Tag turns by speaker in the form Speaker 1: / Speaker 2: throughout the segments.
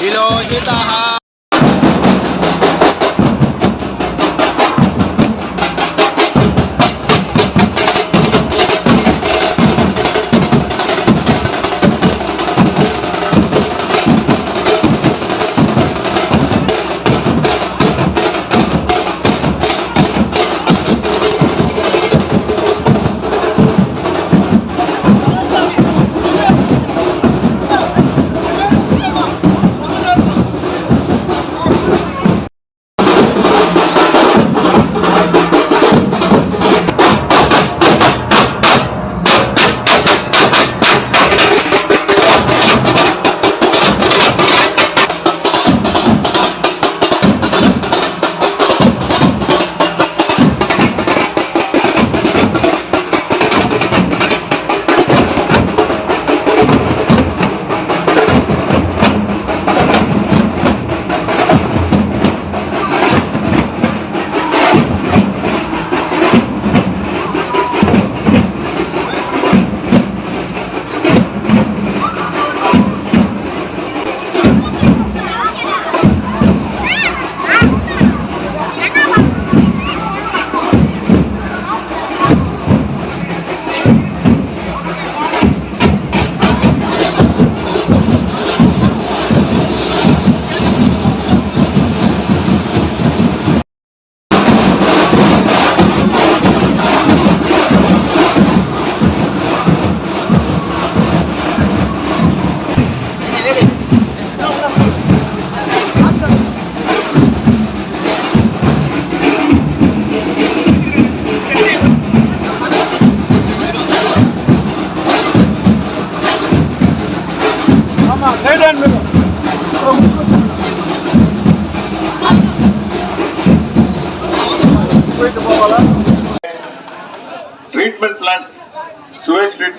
Speaker 1: విలోహిత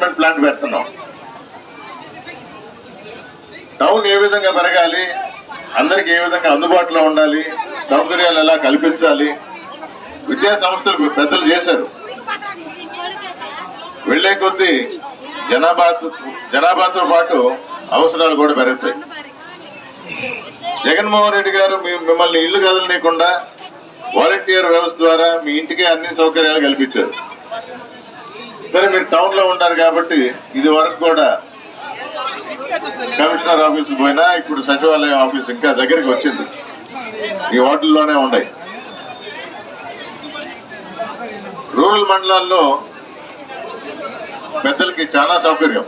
Speaker 2: treatment plant పెడుతున్నాం. Town ఏ విధంగా పెరగాలి అందరికి ఏ విధంగా అందుబాటులో ఉండాలి సౌకర్యాలు ఎలా కల్పించాలి విద్యా సంస్థలు పెద్దలు చేశారు. వెళ్ళే కొద్దీ జనాభా జనాభాతో పాటు అవసరాలు కూడా పెరుగుతాయి. జగన్మోహన్ రెడ్డి గారు మిమ్మల్ని ఇల్లు కదలనీయకుండా వాలంటీర్ వ్యవస్థ ద్వారా మీ ఇంటికి అన్ని సౌకర్యాలు కల్పించారు. సరే మీరు టౌన్లో ఉంటారు కాబట్టి ఇది వరకు కూడా కమిషనర్ ఆఫీస్ పోయినా ఇప్పుడు సచివాలయం ఆఫీస్ ఇంకా దగ్గరికి వచ్చింది. ఈ వార్డుల్లోనే ఉన్నాయి. రూరల్ మండలాల్లో పెద్దలకి చాలా సౌకర్యం.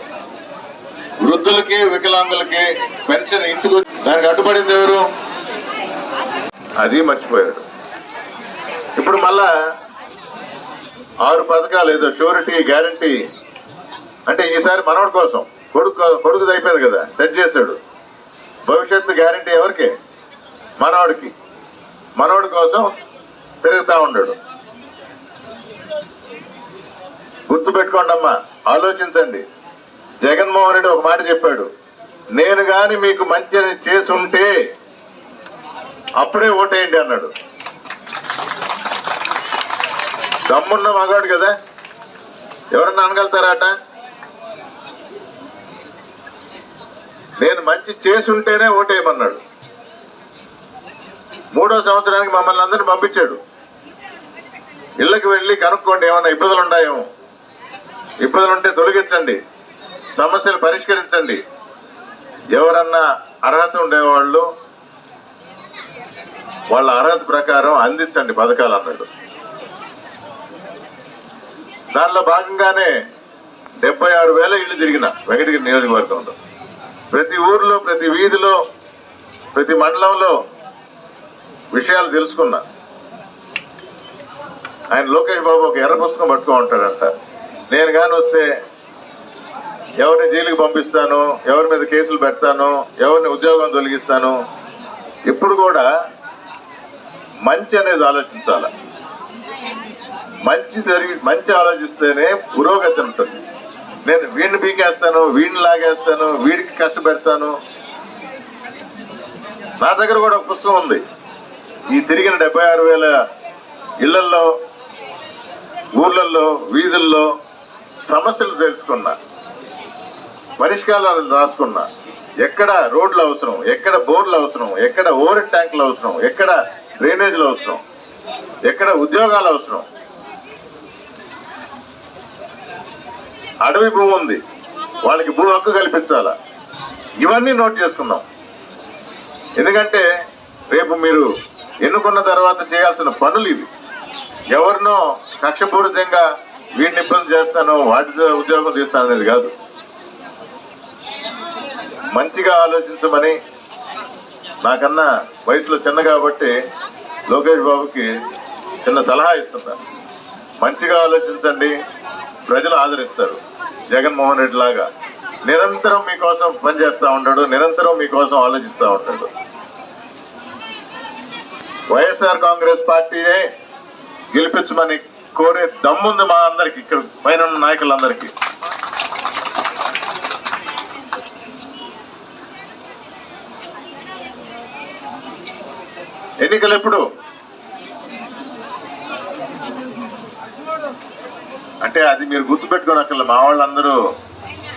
Speaker 2: వృద్ధులకి వికలాంగులకి పెన్షన్ ఇంటికి దానికి అడ్డుపడింది ఎవరు? అది మర్చిపోయారు. ఇప్పుడు మళ్ళా ఆరు పథకాలు ఏదో షూరిటీ గ్యారంటీ. అంటే ఈసారి మనవడి కోసం కొడుకు కొడుకుది అయిపోయింది కదా సెట్ చేశాడు. భవిష్యత్తు గ్యారంటీ ఎవరికి? మనవాడికి. మనవడి కోసం పెరుగుతూ ఉన్నాడు గుర్తుపెట్టుకోండి అమ్మా ఆలోచించండి. జగన్మోహన్ రెడ్డి ఒక మాట చెప్పాడు నేను కానీ మీకు మంచి చేసి ఉంటే అప్పుడే ఓటేయండి అన్నాడు. దమ్మున్న మగాడు కదా. ఎవరన్నా అనగలుగుతారాట? నేను మంచి చేసుంటేనే ఓటేయమన్నాడు. మూడో సంవత్సరానికి మమ్మల్ని అందరిని పంపించాడు. ఇళ్ళకి వెళ్ళి కనుక్కోండి ఏమన్నా ఇబ్బందులు ఉన్నాయేమో ఇబ్బందులు ఉంటే తొలగించండి సమస్యలు పరిష్కరించండి. ఎవరన్నా అర్హత ఉండేవాళ్ళు వాళ్ళ అర్హత ప్రకారం అందించండి పథకాలు అన్నాడు. దానిలో భాగంగానే డెబ్బై ఆరు వేల ఇళ్ళు తిరిగిన వెంకటగిరి నియోజకవర్గంలో. ప్రతి ఊర్లో ప్రతి వీధిలో ప్రతి మండలంలో విషయాలు తెలుసుకున్నా. ఆయన లోకేష్ బాబు ఒక ఎర్ర పుస్తకం పట్టుకో ఉంటాడంట. నేను కాని వస్తే ఎవరిని జైలుకి పంపిస్తాను ఎవరి మీద కేసులు పెడతాను ఎవరిని ఉద్యోగం తొలగిస్తాను. ఇప్పుడు కూడా మంచి అనేది ఆలోచించాలి? మంచి జరిగి మంచి ఆలోచిస్తేనే పురోగతి ఉంటుంది. నేను వీడిని పీకేస్తాను వీడిని లాగేస్తాను వీడికి కష్టపెడతాను నా దగ్గర కూడా ఒక పుస్తకం ఉంది. ఈ తిరిగిన డెబ్బై ఆరు వేల ఇళ్ళల్లో ఊర్లలో వీధుల్లో సమస్యలు తెలుసుకున్నా. పరిష్కారాలు రాసుకున్నా. ఎక్కడ రోడ్లు అవసరం ఎక్కడ బోర్లు అవసరం ఎక్కడ ఓవర్ ట్యాంకులు అవసరం ఎక్కడ డ్రైనేజీలు అవసరం ఎక్కడ ఉద్యోగాలు అవసరం. అడవి భూమి ఉంది. వాళ్ళకి భూ హక్కు కల్పించాలా? ఇవన్నీ నోట్ చేసుకున్నాం ఎందుకంటే రేపు మీరు ఎన్నుకున్న తర్వాత చేయాల్సిన పనులు ఇవి. ఎవరినో కక్షపూరితంగా వీడిని ఇబ్బంది చేస్తాను వాటి ఉద్యోగం తీస్తాను అనేది కాదు. మంచిగా ఆలోచించమని నాకన్నా వయసులో చిన్న కాబట్టి లోకేష్ బాబుకి చిన్న సలహా ఇస్తున్నా మంచిగా ఆలోచించండి. ప్రజలు ఆదరిస్తారు. జగన్మోహన్ రెడ్డి లాగా నిరంతరం మీకోసం పనిచేస్తూ ఉంటాడు నిరంతరం మీకోసం ఆలోచిస్తూ ఉంటాడు. వైఎస్ఆర్ కాంగ్రెస్ పార్టీనే గెలిపించమని కోరే దమ్ముంది మా అందరికి ఇక్కడ పైన ఉన్న నాయకులందరికీ. ఎన్నికలు ఎప్పుడు అంటే అది మీరు గుర్తుపెట్టుకోనక్కర్లే మా వాళ్ళందరూ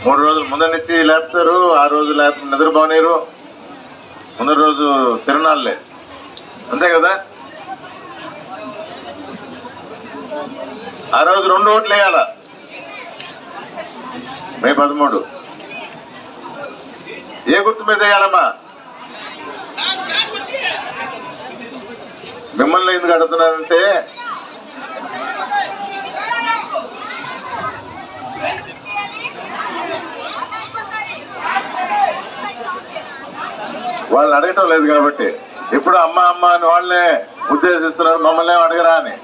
Speaker 2: మూడు రోజులు ముందు నుంచి లేపుతారు ఆ రోజు లేకపోతే నిద్రపోనీరు ముందు రోజు తిరణాలే అంతే కదా? ఆ రోజు రెండు ఓట్లు వేయాల? మే పదమూడు. ఏ గుర్తు మీద వేయాలమ్మా? మిమ్మల్ని ఎందుకు అడుగుతున్నారంటే వాళ్ళు అడగటం లేదు కాబట్టి. ఇప్పుడు అమ్మ అమ్మ అని వాళ్ళే ఉద్దేశిస్తున్నారు మమ్మల్ని అడగరా అని.